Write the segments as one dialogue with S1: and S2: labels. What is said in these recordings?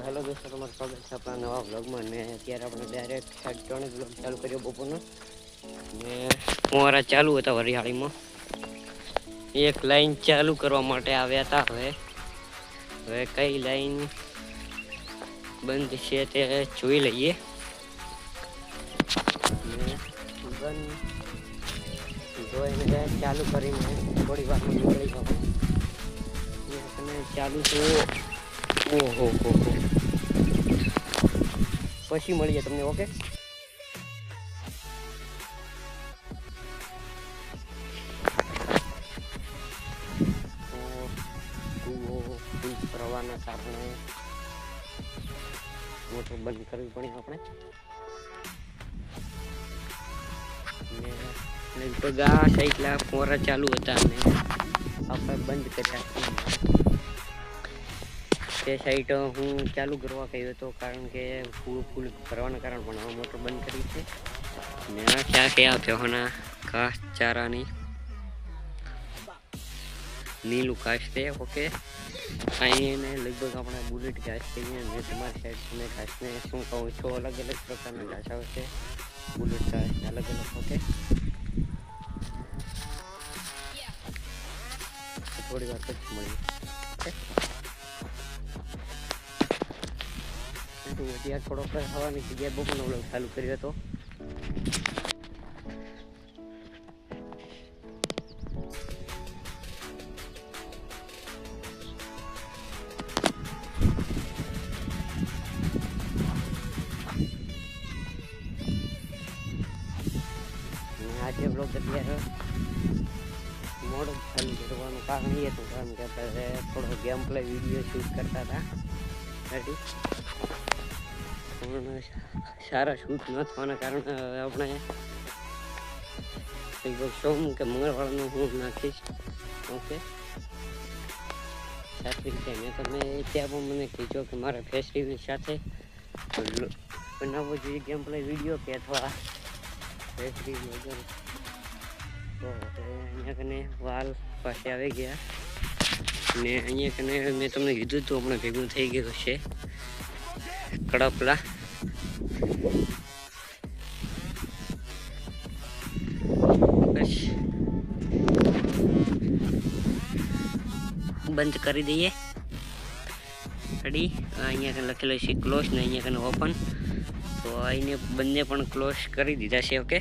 S1: Hello દોસ્તો, તમારું સ્વાગત છે આપણા નવા વ્લોગમાં. ને અત્યારે આપણે ડાયરેક્ટ સાડા વ્લોગ ચાલુ કર્યો બપોરનો. ને ફુવારા ચાલુ હતા વરિયાળીમાં. એક લાઈન ચાલુ કરવા માટે આવ્યા હતા હવે. હવે કઈ લાઈન બંધ છે તે જોઈ લઈએ. જોઈને ચાલુ કરીને થોડી વારમાં નીકળી જાઉં. ચાલુ છે. ઓહો, હો હો. પછી મળીએ તમને, ઓકે? પ્રવાહના કારણે મોટર બંધ કરવી પડી આપણે લગભગ આ સાઈડના ફોરા ચાલુ હતા ને. આપણે બંધ કર્યા તે સાઈડ હું ચાલુ કરવા કહ્યું હતો કારણ કે ફૂલ ફૂલ ભરવાના કારણ પણ હવે મોટર બંધ કરી છે. ને ક્યાં ક્યાં પહેવાના ઘાસ ચારાની નીલું ઘાસ છે ઓકે અહીં લગભગ આપણે બુલેટ ઘાસ કહીએ અને તમારી સાઈડ તમે ઘાસને શું કહું છો? અલગ અલગ પ્રકારના ઘાસ આવે છે. બુલેટ ઘાસ અલગ અલગ ઓકે થોડી વાર પછી મળીએ ઓકે અત્યારે થોડોક હવાની જગ્યાએ બપોરનો બ્લોગ ચાલુ કર્યો હતો. આજે બ્લોગ અત્યારે મોડું ચાલુ કરવાનું કારણ એ હતું, કારણ કે થોડો ગેમ પ્લે વીડિયો શૂટ કરતા હતા. રેડી પણ સારા શૂટ ન થવાના કારણે હવે આપણે લગભગ સોમ કે મંગળવારનું હું નાખીશ. ઓકે. સાચી રીતે મેં તમે ત્યાં પણ મને કીધો કે મારે ફેસ્ટિવલ સાથે બનાવવો જોઈએ ગેમ પ્લે વીડિયો કે અથવા ફેસ્ટિવલ વગર. તો અહીંયા કને વાલ પાસે આવી ગયા. ને અહીંયા કને મેં તમને કીધું હતું હમણાં ભેગું થઈ ગયું કડપલા બસ બંધ કરી દઈએ. રેડી અહીંયા કને લખેલો છે ક્લોઝ ને અહીંયા કને ઓપન તો અહીંને બંને પણ ક્લોઝ કરી દીધા છે ઓકે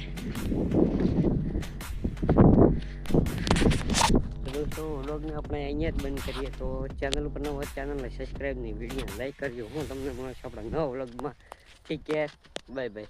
S1: દોસ્તો વ્લોગને આપણે અહીંયા જ બંધ કરીએ. તો ચેનલ ઉપર નવો ચેનલને સબસ્ક્રાઈબ નહીં વીડિયો લાઈક કરજો. હું તમને મળશે આપણા નવા વ્લોગમાં kick ass. Bye bye.